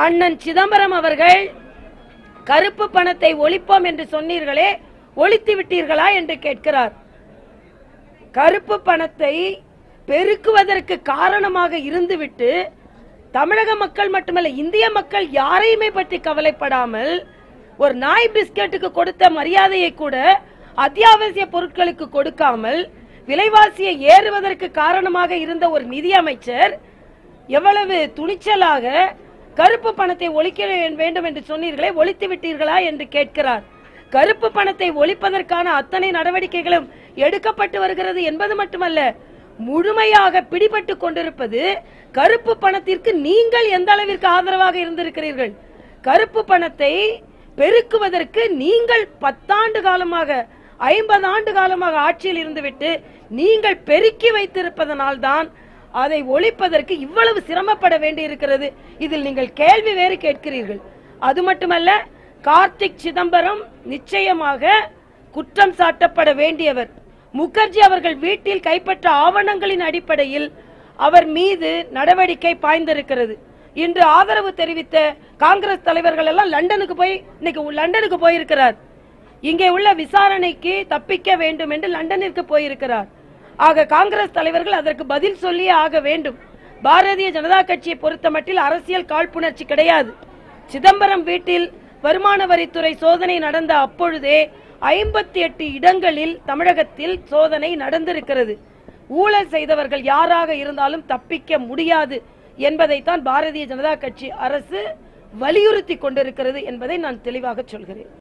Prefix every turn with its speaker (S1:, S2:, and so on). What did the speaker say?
S1: அண்ணன் சிதம்பரம் அவர்கள் கருப்பு பணத்தை ஒழிப்போம் என்று சொன்னீர்களே ஒழித்து விட்டீர்களா? என்று கேட்கிறார். கருப்பு பணத்தை பெருக்குவதற்கு காரணமாக இருந்துவிட்டு தமிழக மக்கள் மட்டுமல்ல இந்திய மக்கள் யாரையுமே பற்றி கவலைப்படாமல் ஒரு நாய் பிஸ்கெட்டுக்கு கொடுத்த மரியாதையை கூட அத்தியாவசிய பொருட்களுக்கு கொடுக்காமல் விலைவாசியை ஏறுவதற்கு காரணமாக இருந்த ஒரு நிதியமைச்சர் எவ்வளவு துணிச்சலாக கருப்பு பணத்தை ஒழிக்க வேண்டும் என்று சொன்னீர்களே ஒழித்து விட்டீர்களா என்று கேட்கிறார். கருப்பு பணத்தை ஒழிப்பதற்கான அத்தனை நடவடிக்கைகளும் எடுக்கப்பட்டு வருகிறது என்பது மட்டுமல்ல முழுமையாக பிடிபட்டு கொண்டிருப்பது கருப்பு பணத்திற்கு நீங்கள் எந்த அளவிற்கு ஆதரவாக இருந்திருக்கிறீர்கள்? கருப்பு பணத்தை பெருக்குவதற்கு நீங்கள் பத்தாண்டு காலமாக ஐம்பது ஆண்டு காலமாக ஆட்சியில் இருந்துவிட்டு நீங்கள் பெருக்கி வைத்திருப்பதனால்தான் அதை ஒழிப்பதற்கு இவ்வளவு சிரமப்பட வேண்டி இருக்கிறது இதில் நீங்கள் கேள்வி வேறு கேட்கிறீர்கள். அது மட்டுமல்ல கார்த்திக் சிதம்பரம் நிச்சயமாக குற்றம் சாட்டப்பட வேண்டியவர். முகர்ஜி அவர்கள் வீட்டில் கைப்பற்ற ஆவணங்களின் அடிப்படையில் அவர் மீது நடவடிக்கை பாய்ந்திருக்கிறது. இன்று ஆதரவு தெரிவித்த காங்கிரஸ் தலைவர்கள் எல்லாம் லண்டனுக்கு போய் இன்னைக்கு லண்டனுக்கு போயிருக்கிறார். இங்கே உள்ள விசாரணைக்கு தப்பிக்க வேண்டும் என்று லண்டனிற்கு போயிருக்கிறார். ஆக காங்கிரஸ் தலைவர்கள் அதற்கு பதில் சொல்லியே ஆக வேண்டும். பாரதிய ஜனதா கட்சியை பொறுத்தமட்டில் அரசியல் காழ்ப்புணர்ச்சி கிடையாது. சிதம்பரம் வீட்டில் வருமான வரித்துறை சோதனை நடந்த அப்பொழுதே ஐம்பத்தி எட்டு இடங்களில் தமிழகத்தில் சோதனை நடந்திருக்கிறது. ஊழல் செய்தவர்கள் யாராக இருந்தாலும் தப்பிக்க முடியாது என்பதைத்தான் பாரதிய ஜனதா கட்சி அரசு வலியுறுத்தி கொண்டிருக்கிறது என்பதை நான் தெளிவாக சொல்கிறேன்.